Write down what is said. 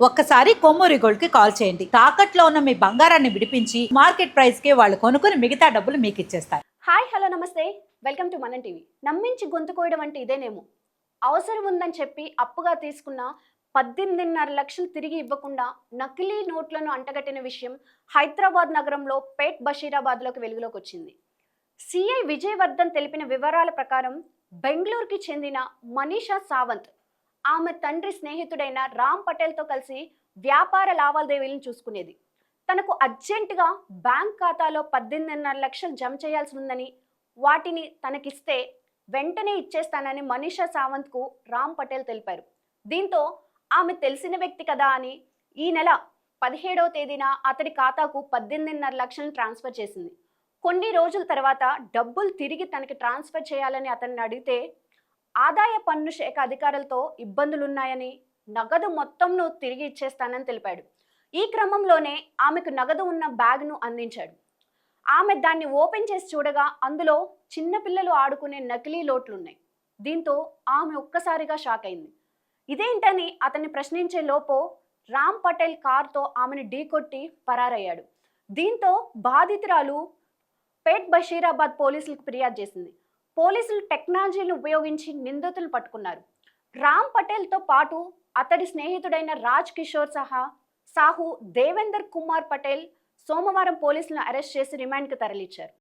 ఒక్కసారి కొమ్మూరి గోల్డ్కి కాల్ చేయండి. తాకట్లో ఉన్న మీ బంగారాన్ని విడిపించి మార్కెట్ ప్రైస్కి వాళ్ళు కొనుక్కుని మిగతా డబ్బులు మీకు ఇచ్చేస్తారు. హాయ్ హలో నమస్తే. వెల్కమ్ టు మన టీవీ. నమ్మించి గొంతు కోయడం అంటే ఇదేనేమో. అవసరం ఉందని చెప్పి అప్పుగా తీసుకున్న పద్దెనిమిదిన్నర లక్షలు తిరిగి ఇవ్వకుండా నకిలీ నోట్లను అంటగట్టిన విషయం హైదరాబాద్ నగరంలో పేట్ బషీరాబాద్లోకి వెలుగులోకి వచ్చింది సిఐ విజయవర్ధన్ తెలిపిన వివరాల ప్రకారం బెంగళూరుకి చెందిన మనీషా సావంత్ ఆమె తండ్రి స్నేహితుడైన రామ్ పటేల్తో కలిసి వ్యాపార లావాదేవీలను చూసుకునేది. తనకు అర్జెంటుగా బ్యాంక్ ఖాతాలో పద్దెనిమిదిన్నర లక్షలు జమ చేయాల్సి ఉందని వాటిని తనకిస్తే వెంటనే ఇచ్చేస్తానని మనీషా సావంత్కు రామ్ పటేల్ తెలిపారు. దీంతో ఆమె తెలిసిన వ్యక్తి కదా అని ఈ నెల పదిహేడవ తేదీన అతడి ఖాతాకు పద్దెనిమిదిన్నర లక్షలను ట్రాన్స్ఫర్ చేసింది. కొన్ని రోజుల తర్వాత డబ్బులు తిరిగి తనకి ట్రాన్స్ఫర్ చేయాలని అతన్ని అడిగితే ఆదాయ పన్ను శాఖ అధికారులతో ఇబ్బందులున్నాయని నగదు మొత్తంను తిరిగి ఇచ్చేస్తానని తెలిపాడు. ఈ క్రమంలోనే ఆమెకు నగదు ఉన్న బ్యాగ్ను అందించాడు. ఆమె దాన్ని ఓపెన్ చేసి చూడగా అందులో చిన్నపిల్లలు ఆడుకునే నకిలీ లోట్లున్నాయి. దీంతో ఆమె ఒక్కసారిగా షాక్ అయింది. ఇదేంటని అతన్ని ప్రశ్నించే లోపో రామ్ పటేల్ కార్తో ఆమెను ఢీకొట్టి పరారయ్యాడు. దీంతో బాధితురాలు పేట్ బషీరాబాద్ పోలీసులకు ఫిర్యాదు చేసింది. పోలీసులు టెక్నాలజీని ఉపయోగించి నిందితులు పట్టుకున్నారు. రామ్ పటేల్తో పాటు అతడి స్నేహితుడైన రాజ్ కిషోర్ సహా సాహు దేవేందర్ కుమార్ పటేల్ సోమవారం పోలీసులను అరెస్ట్ చేసి రిమాండ్కి తరలించారు